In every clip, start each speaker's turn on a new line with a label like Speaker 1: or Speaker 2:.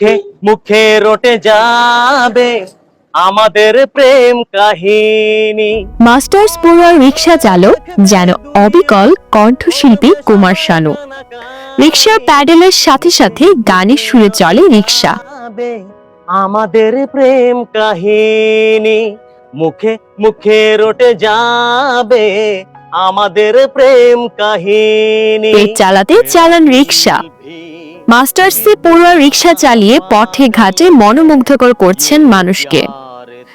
Speaker 1: মুখে মুখে রটে যাবে আমাদের প্রেম কাহিনী।
Speaker 2: মাস্টার্স পড়ুয়ার রিক্সা চালক যেন অবিকল কণ্ঠশিল্পী কুমার শানু। রিক্সার প্যাডেলের সাথে সাথে গানের সুরে চলে রিক্সা।
Speaker 1: আমাদের প্রেম কাহিনী। মুখে মুখে রটে যাবে আমাদের প্রেম কাহিনী।
Speaker 2: চালাতে চালান রিক্সা। মাস্টার্সে পড়ুয়া রিক্সা চালিয়ে পথে, ঘাটে মনোমুগ্ধকর করছেন মানুষকে।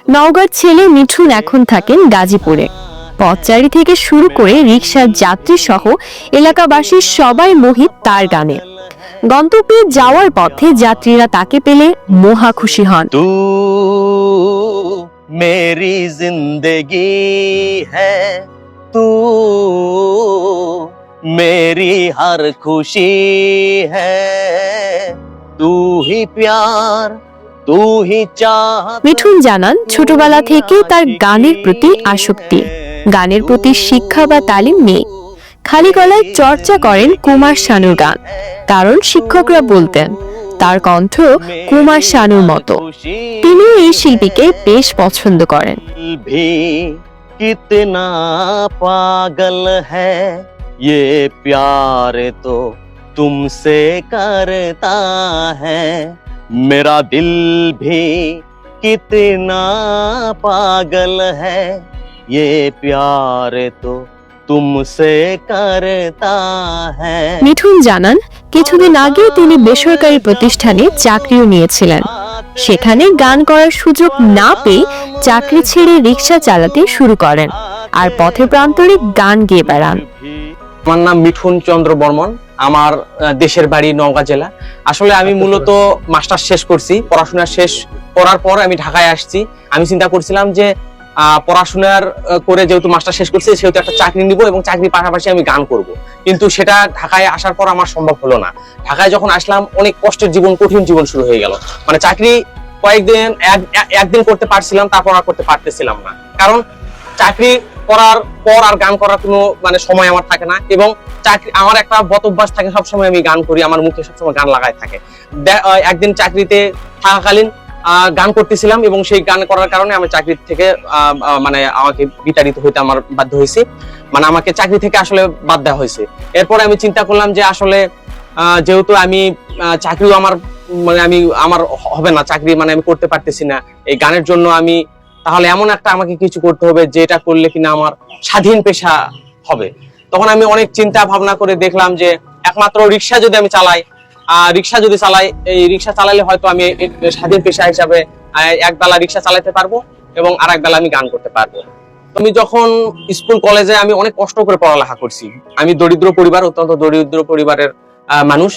Speaker 2: নওগাঁর ছেলে মিঠুন এখন থাকেন গাজীপুরে। পথচারী থেকে শুরু করে রিক্সার যাত্রী সহ এলাকাবাসীর সবাই মোহিত তার গানে। গন্তব্যে যাওয়ার পথে যাত্রীরা তাকে পেলে মহা খুশি হন।
Speaker 1: মেরি জিন্দগি হ্যাঁ তু मेरी हर खुशी है तू ही प्यार तू ही चाह
Speaker 2: মিঠুন জানান ছোটবেলা থেকে তার গানের প্রতি আসক্তি গানের প্রতি শিক্ষা বা তালিম নেই খালি গলায় চর্চা করেন কুমার শানুর গান কারণ শিক্ষকরা বলতেন তার কণ্ঠ কুমার শানুর মতো তিনি এই শিল্পীকে বেশ পছন্দ করেন
Speaker 1: दिल भी कितना पागल है ये प्यार तो तुमसे करता है मेरा दिल भी कितना पागल है ये प्यार तो तुमसे करता है
Speaker 2: মিঠুন জানান কিছুদিন আগে তিনি বেসরকারি প্রতিষ্ঠানে চাকরিও নিয়েছিলেন সেখানে গান করার সুযোগ না পেয়ে চাকরি ছেড়ে রিক্সা চালাতে শুরু করেন আর পথে প্রান্তরে গান গেয়ে বেড়ান
Speaker 3: আমার নাম মিঠুন চন্দ্র বর্মন আমার দেশের বাড়ি নওগাঁ জেলা। আসলে আমি মূলত মাস্টার শেষ করছি পড়াশোনা শেষ করার পর আমি ঢাকায় আসছি। আমি চিন্তা করছিলাম যে পড়াশোনার করে যেহেতু মাস্টার শেষ করছি সেহেতু একটা চাকরি নিব এবং চাকরির পাশাপাশি আমি গান করব। কিন্তু সেটা ঢাকায় আসার পর আমার সম্ভব হলো না। ঢাকায় যখন আসলাম অনেক কষ্টের জীবন কঠিন জীবন শুরু হয়ে গেল। মানে চাকরি কয়েকদিন এক- এক- একদিন করতে পারছিলাম তারপর আর করতে পারতেছিলাম না। কারণ চাকরি করার পর আর গান করার কোনো মানে সময় আমার থাকে না। এবং চাকরি, আমার একটা বত অভ্যাস থাকে, সবসময় আমি গান করি, আমার মুখে সবসময় গান লাগাই থাকে। একদিন চাকরিতে থাকাকালীন গান করতেছিলাম এবং সেই গান করার কারণে আমি চাকরি থেকে মানে আমাকে বিতাড়িত হইতে আমার বাধ্য হয়েছে মানে আমাকে চাকরি থেকে আসলে বাদ দেওয়া হয়েছে এরপরে আমি চিন্তা করলাম যে আসলে যেহেতু আমি চাকরিও আমার মানে আমি, আমার হবে না, চাকরি মানে আমি করতে পারতেছি না। এই গানের জন্য আমি তাহলে এমন একটা আমাকে কিছু করতে হবে যেটা করলে কিনা আমার স্বাধীন পেশা হবে। তখন আমি অনেক চিন্তা ভাবনা করে দেখলাম যে একমাত্র রিক্সা যদি আমি চালাই রিক্সা যদি চালাই, এই রিক্সা চালালে হয়তো আমি স্বাধীন পেশা হিসাবে এক বেলা রিক্সা চালাতে পারব এবং আর এক বেলা আমি গান করতে পারব। আমি যখন স্কুল, কলেজে আমি অনেক কষ্ট করে পড়ালেখা করছি। আমি দরিদ্র পরিবার, অত্যন্ত দরিদ্র পরিবারের মানুষ।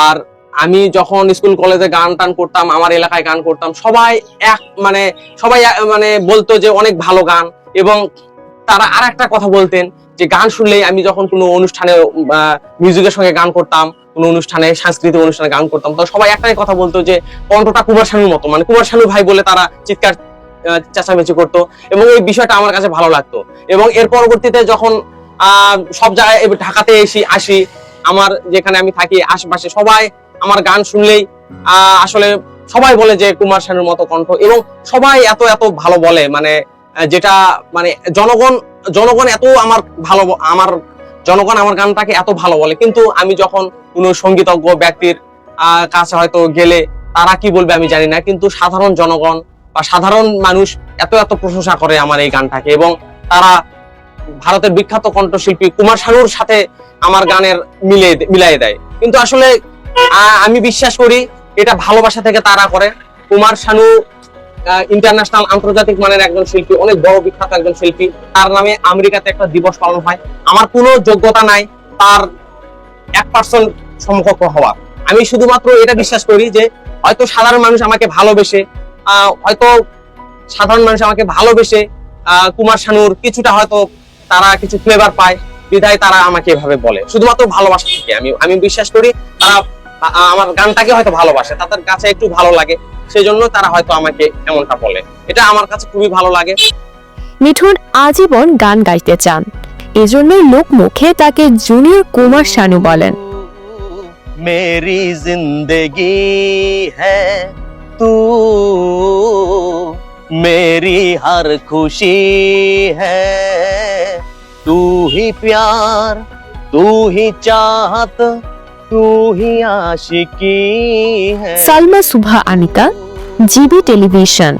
Speaker 3: আর আমি যখন স্কুল কলেজে গান টান করতাম, আমার এলাকায় গান করতাম, সবাই এক মানে সবাই মানে বলতো যে অনেক ভালো গান এবং তারা আর একটা কথা বলতেন যে গান শুনলেই আমি যখন কোনো অনুষ্ঠানে মিউজিকের সঙ্গে গান করতাম, কোনো অনুষ্ঠানে, সাংস্কৃতিক অনুষ্ঠানে গান করতাম তো সবাই একটাই কথা বলতো যে কণ্ঠটা কুমার শানুর মতো মানে কুমার শানু ভাই বলে তারা চিৎকার চেঁচামেচি করতো এবং এই বিষয়টা আমার কাছে ভালো লাগতো এবং এর পরবর্তীতে যখন সব জায়গায় ঢাকাতে এসি আসি, আমার যেখানে আমি থাকি, আশেপাশে সবাই আমার গান শুনলেই আসলে সবাই বলে যে কুমার শানুর মতো কণ্ঠ এবং সবাই এত এত ভালো বলে মানে যেটা মানে জনগণ জনগণ এত আমার ভালো, আমার, জনগণ আমার গানটাকে এত ভালো বলে। কিন্তু আমি যখন কোনো সঙ্গীতজ্ঞ ব্যক্তির কাছে হয়তো গেলে তারা কি বলবে আমি জানি না, কিন্তু সাধারণ জনগণ বা সাধারণ মানুষ এত এত প্রশংসা করে আমার এই গানটাকে এবং তারা ভারতের বিখ্যাত কণ্ঠশিল্পী কুমার শানুর সাথে আমার গানের মিলে মিলাই দেয়। কিন্তু আসলে আমি বিশ্বাস করি এটা ভালোবাসা থেকে তারা করে। কুমার শানু ইন্টারন্যাশনাল আন্তর্জাতিক মানের একজন শিল্পী, অনেক বড় বিখ্যাত একজন শিল্পী। তার নামে আমেরিকাতে একটা দিবস পালন হয়। আমার কোনো যোগ্যতা নাই তার এক পার্সেন্ট সমকক্ষ হওয়া আমি শুধুমাত্র এটা বিশ্বাস করি যে হয়তো সাধারণ মানুষ আমাকে ভালোবেসে হয়তো সাধারণ মানুষ আমাকে ভালোবেসে কুমার শানুর কিছুটা হয়তো তারা কিছু ফ্লেভার পায়। বিধায় তারা আমাকে এভাবে বলে। শুধুমাত্র ভালোবাসা থেকে আমি আমি বিশ্বাস করি তারা আমার গানটাকে হয়তো ভালোবাসে তাদের কাছে একটু ভালো লাগে সেই জন্য তারা হয়তো আমাকে এমনটা বলে। এটা আমার কাছে খুবই ভালো লাগে।
Speaker 2: মিঠুন আজীবন গান গাইতে চান। এজন্য লোক মুখে তাকে জুনিয়র কুমার শানু বলেন।
Speaker 3: মেরি জিন্দগি হ্যাঁ তু মেরি হর খুশি হ্যাঁ তু হি প্যার তু হি চাহত तू ही आशिकी है।
Speaker 2: सलमा सुबह अनिका जीबी टेलीविज़न।